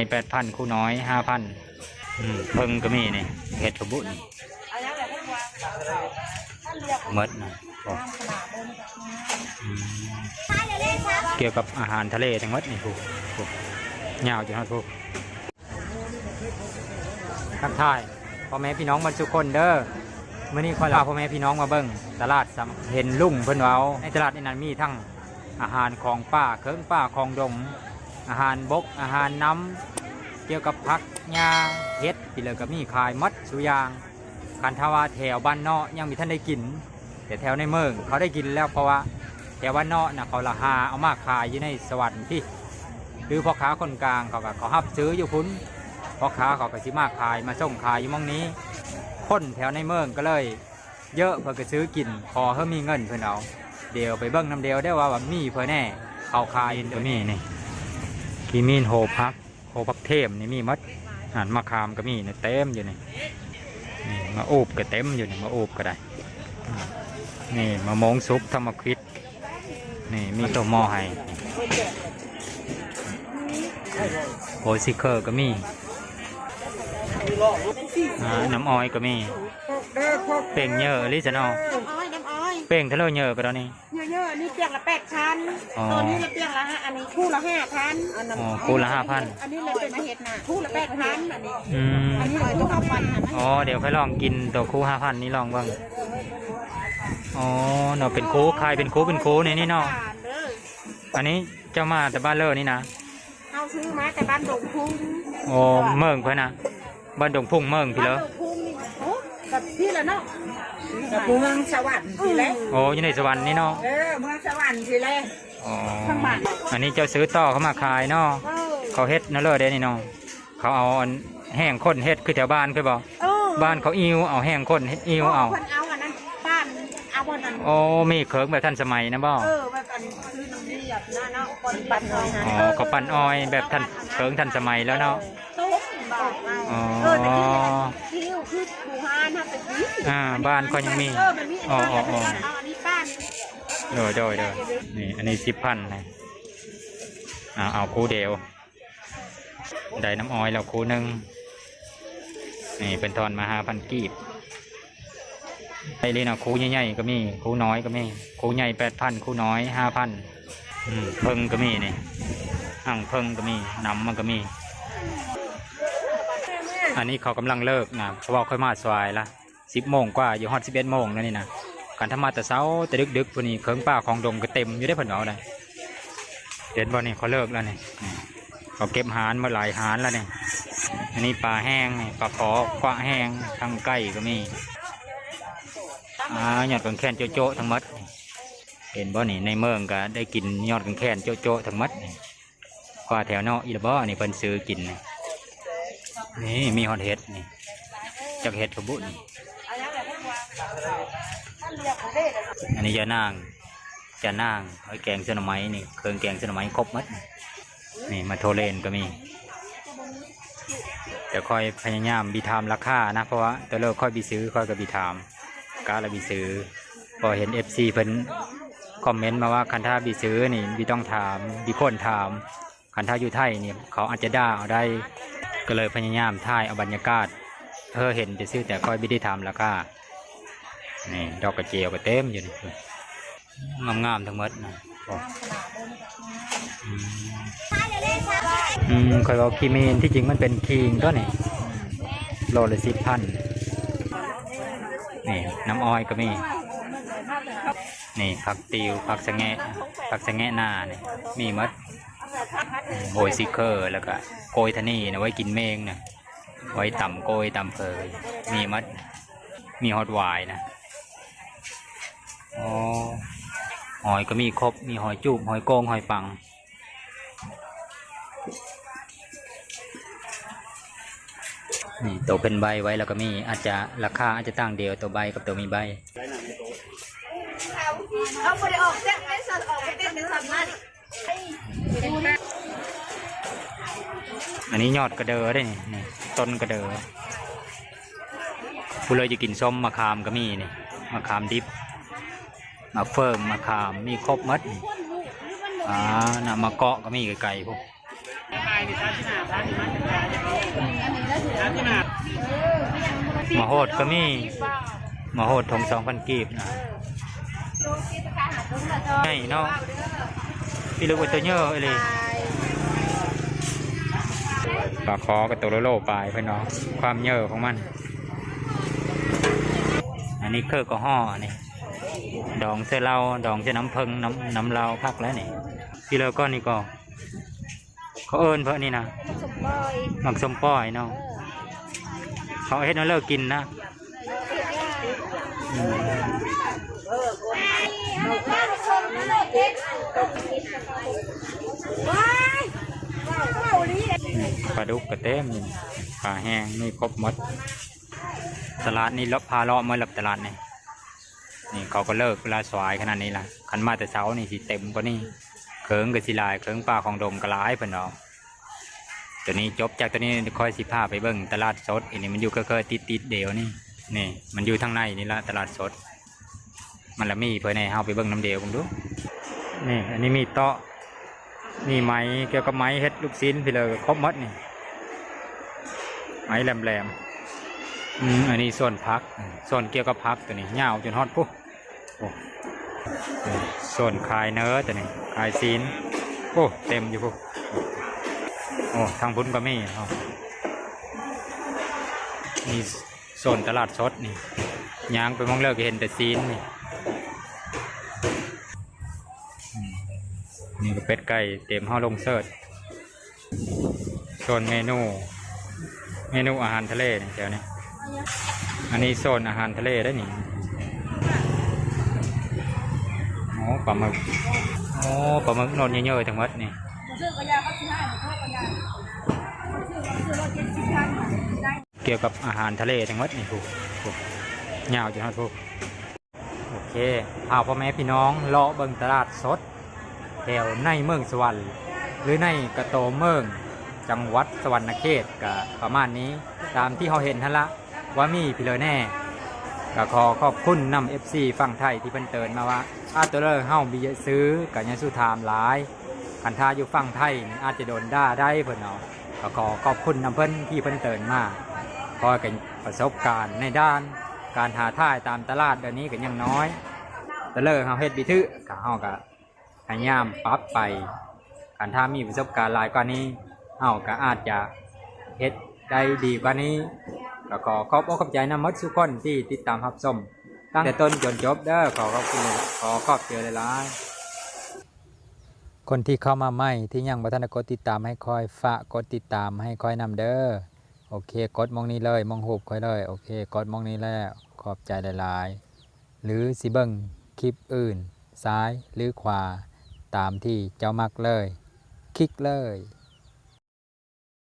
ให้แปดพันคู่น้อยห้าพันเพิ่งก็มีนี่เห็ดกระบุนหมดนะบอกอืมเกี่ยวกับอาหารทะเลทั้งหมดนี่ผูกผูกยาวจังครับผูกทักทายพ่อแม่พี่น้องบรรจุคนเด้อมื่อนี้คอยลาพ่อแม่พี่น้องมาเบิ่งตลาดสำเห็นลุ่งเพิ่นเว้าในตลาดนี้นั้นมีทั้งอาหารของป่าเครื่องป่าของดง อาหารบก อาหารน้ำเกี่ยวกับผักหญ้าเห็ดที่เลือก็มีขายมัดสุยางคันทาวาแถวบ้านเนาะยังมีท่านได้กิน แต่แถวในเมืองเขาได้กินแล้วเพราะว่าแถวบ้านเนาะนะเขาละหาเอามาขายอยู่ในสวรรค์ที่หรือพ่อค้าคนกลางเขาก็เขาหับซื้ออยู่พุ้นพ่อค้าเขาก็สิมาขายมาส่งขายอยู่มองนี้คนแถวในเมืองก็เลย เยอะเพื่อก็ซื้อกินพอเขามีเงินเพื่อนเอาเดี๋ยวไปเบิ้งน้ำเดียวได้ว่าแบบมีเพื่อแน่เขาขายก็มีนี่ กีมีนโหพักโหพักเทมนี่มีหมัดอาหารมะขามก็มีนี่เต็มอยู่นี่นี่มาอูบก็เต็มอยู่นี่มาอูบก็ได้อืมนี่มะมงซุปทำมาควิดนี่มีตัวหม้อให้โอซิเคอร์ก็มีอ่าน้ำอ้อยก็มี เป่งเยอะลิซานอ เป่งทะเลเยอะก็แล้วนี่ เยอะๆนี่เปียงละแปดพันอ๋อตัวนี้ละเปียงละห้าอันนี้คู่ละห้าพันอ๋อคู่ละ5,000 อันนี้เลยเป็นมาเห็ดน่ะคู่ละแปดพันอันนี้อืม อันนี้เลยต้องเอาไปนะ อ๋อ เดี๋ยวค่อยลองกินตัวคูห้าพันนี้ลองบ้างอ๋อเนาะเป็นคูคายเป็นคูเป็นคูในนี่เนาะผ่านเด้ออันนี้เจ้ามาแต่บ้านเลอนี่นะเอาซื้อมาแต่บ้านดงพุ่งโอ้เมืองเพื่อนนะบ้านดงพุ่งเมืองพี่เลอบ้านดงพุ่งนี่โอ้กับพี่ละเนาะ กับเมืองสวรรค์สิเลยโอ้อยู่ในสวรรค์นี่เนาะเออเมืองสวรรค์สิเลยอ๋ออันนี้เจ้าซื้อต่อเขามาขายเนาะเออเขาเฮ็ดนั่นเลยเด้นี่เนาะเขาเอาอันแห้งข้นเฮ็ดคือแถวบ้านคือบอกเออบ้านเขาอิวเอาแห้งข้นเฮ็ดอิวเอาคนเอาอันนั้นบ้านเอาวันนั้นโอ้มีเคิร์กแบบทันสมัยนะบ่เออแบบอันซื้อน้ำเลียบนะเนาะคนปั่นหน่อยนะอ๋อเขาปั้นออยแบบทันเคิร์กทันสมัยแล้วเนาะตุ้มบอกเอาอ๋อเออแต่ที่คิวคือบูฮานถ้าเป็นวิอ่าบ้านก็ยังมี เออมันมีอ๋ออ๋ออ๋อ เอาอันนี้บ้านโดยโดยโดยนี่อันนี้สิบพันนะเอาเอาคู่เดียว ได้น้ำอ้อยแล้วคู่หนึ่งนี่เป็นทอนมาห้าพันกีบไอ้นี่นะคู่ใหญ่ๆก็มีคู่น้อยก็มีคู่ใหญ่แปดพันคู่น้อยห้าพันเพิ่งก็มีนี่อ่างเพิ่งก็มีน้ำมันก็มี อันนี้เขากำลังเลิกนะเพราะว่าค่อยมาสวายละสิบโมงกว่าอยู่ฮอดสิบเอ็ดโมงแล้วนี่นะการทำมาแต่เช้าแต่ดึกดึกๆพวกนี้เครื่องป้าของดงก็เต็มอยู่ได้ผลเอาเลยเห็นบ่นี่เขาเลิกแล้วนี่นี่เขาเก็บหารมาหลายหารแล้วนี่อันนี้ปลาแห้งนี่ปลาขอกวะแห้งทางไก่ก็มีอ่าหยอดกังแคนโจโจะทั้งมัด เห็นบ่นี่ในเมืองก็ได้กินยอดกังแคนโจโจะทั้งมัดกว่าแถวนอกอีละบ่นี่เพิ่นซื้อกิน นี่นี่มีฮอดเห็ดนี่จากเห็ดกระบุนอันนี้จะนางจะนางไอ้แกงเส้นหไม้นี่เครื่องแกงเส้นหไม้ครบมัดนี่มาโทเลนก็มีเดี๋ยวค่อยพยายามบีทามราคานะเพราะว่าตัวเลิกค่อยบีซื้อค่อยก็บีทามกาละบีซื้อพอเห็นเอฟซีเพิ่นคอมเมนต์มาว่าคันท่าบีซื้อนี่บีต้องถามบีคนถามคันท่าอยู่ไทยนี่เขาอาจจะด่าเอาได้ ก็เลยพยายามถ่ายเอาบรรยากาศเธอเห็นจะซื้อแต่ค่อยไม่ได้ทำราคานี่ดอกกระเจียวก็เต็มอยู่นี่งามงามๆทั้งหมดนะอืมอืมคอยบอกคีมีนที่จริงมันเป็นคิงตัวนี่โลละสิบพันนี่น้ำอ้อยก็มี นี่ผักติวผักสะแงะผักสะแงะหน้านี่มีหมด โอยซิเคอร์แล้วก็โกยทะนี่นะไว้กินเมงนะไว้ต่ำโกยต่ำเพยมีหมดมีฮอตวายนะอ๋อหอยก็มีครบมีหอยจูบหอยโกงหอยปังนี่ตัวเป็นใบไว้แล้วก็มีอาจจะราคาอาจจะต่างเดียวตัวใบกับตัวมีใบเอาไปออก นี้ยอดกระเดอได้นี่นี่ต้นกระเดอผู้เลยจะกินส้มมะขามก็มีนี่มะขามดิบมะเฟิงมะขามมีครบมัดอ่านะมะเกาะก็มีไกลๆพวกมะโหดก็มีมะโหดทงสองพันกีบนะไงเนาะพี่ลูกว่าตัวเยอะเลย ปลาคอกับตัวโลโลปลายเพื่อนเนาะความเยอะของมัน อันนี้เครือก็ห่อนี่ดองเสื้อเราดองเสื้อน้ำเพิงน้ำน้ำเราพักแล้วนี่พี่เลอก็นี่ก็เขาเอิญเพราะนี่นะสมบอยหมักสมป้อยเนาะเขาเฮ็ดมาเลิกกินนะอืมปลา ดุกกระเต็มปลาแห้งนี่ครบหมด ตลาดนี่ลาะพาเลาะมาหลับตลาดนี่นี่เขาก็เลิกเวลาสวายขนาดนี้ละขันมาแต่เช้านี่สิเต็มกว่านี่เขิงกับสิลายเขิงปลาของดงกระลายเพิ่นเนาะตัวนี้จบจากตัวนี้ค่อยสิพาไปเบิ่งตลาดสดอันนี้มันอยู่ก็เคยติดติดเดียวนี่นี่มันอยู่ทางในนี่ละตลาดสด มันละมีเพื่อนให้เฮาไปเบิ่งน้ำเดียวผมดูนี่อันนี้มีโต๊ะมีไม้เกี่ยวกับไม้เฮ็ดลูกชิ้นพี่เลยครบหมดนี่ ไม้แหลมๆอืมอันนี้ส่วนพัก ส่วนเกี่ยวกับพักตัวนี้ยาวจนฮอดปุ๊โอ้นี่ส่วนคลายเนื้อตัวนี้คลายซีนโอ้เต็มอยู่ปุ๊โอ้ทางพุ้นก็มีมีโซนตลาดสดนี่ย่างไปมองเลิกก็เห็นแต่ซีนนี่มนี่ก็เป็ดไก่เต็มห้อลงเสิร์ชโซนเมนู เมนูอาหารทะเลนี่เดี๋ยวนี้อันนี้โซนอาหารทะเลได้นี่โอ้ปลาหมึกโอ้ปลาหมึกนอนเยอะๆทั้งหมดนี่เกี่ยวกับอาหารทะเลทั้งหมดนี่ถูกถูกยาวจนฮอดถูกโอเคเอาพ่อแม่พี่น้องเลาะเบิ่งตลาดสดแถวในเมืองสวรรค์หรือในกระโตเมือง จังหวัดสวรรณเขตกับประมาณนี้ตามที่เขาเห็นทันละว่ามีพี่เลยแน่ก็ขอขอบคุณนำ FC ฝั่งไทยที่เพิ่นเตือนมาว่าอาตัวเลอร์เฮามีเยอะซื้อกับยังสู้ถามหลายคันทาอยู่ฝั่งไทยนี่อาจจะโดนด่าได้เพิ่นเนาะก็ขอขอบคุณนำเพิ่นที่เพิ่นเตือนมาพอกันประสบการณ์ในด้าน การหาท่ายตามตลาดเดี๋ยวนี้ก็ยังน้อยแต่เลิกเฮาเฮ็ดบิทึก็เฮาก็พยายามปรับไปการถ้ามีประสบการณ์หลายกว่านี้ เฮาก็อาจจะเฮ็ดได้ดีกว่านี้ก็ขอขอบอกขอบใจนำมัดทุกคนที่ติดตามรับชมตั้งแต่ต้นจนจบเด้อขอขอบคุณขอขอบเจอหลายๆคนที่เข้ามาใหม่ที่ยังบ่ทันได้กดติดตามให้คอยฝากกดติดตามให้คอยนำเด้อโอเคกดมองนี้เลยมองหูบค่อยเลยโอเคกดมองนี้แล้วขอบใจหลายๆ หรือสิเบิงคลิปอื่น ซ้ายหรือขวา ตามที่เจ้ามักเลย คลิกเลย